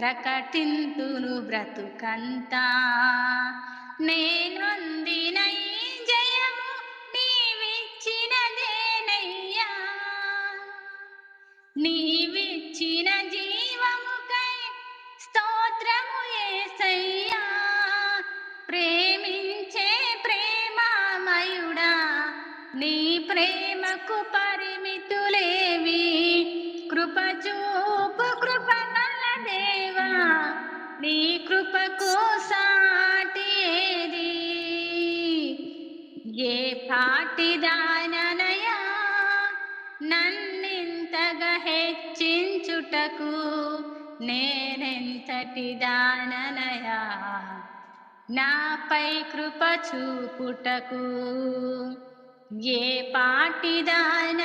ప్రకటింతును బ్రతుకంతా. నేనొందినై జయము నీవిచ్చినదేనయ్యా. నీవిచ్చిన జీవముకై స్తోత్రము ఏసయ్యా. ప్రేమించే ప్రేమామయుడా నీ ప్రేమకు పరిమితులేవి. కృపచూ నీ కృపకు సాటేది ఏది ఏ పాటిదాననయా నన్నింతగా హెచ్చించుటకు నేనెంతటి దాననయా? నాపై కృప చూపుటకు ఏ పాటిదాననయా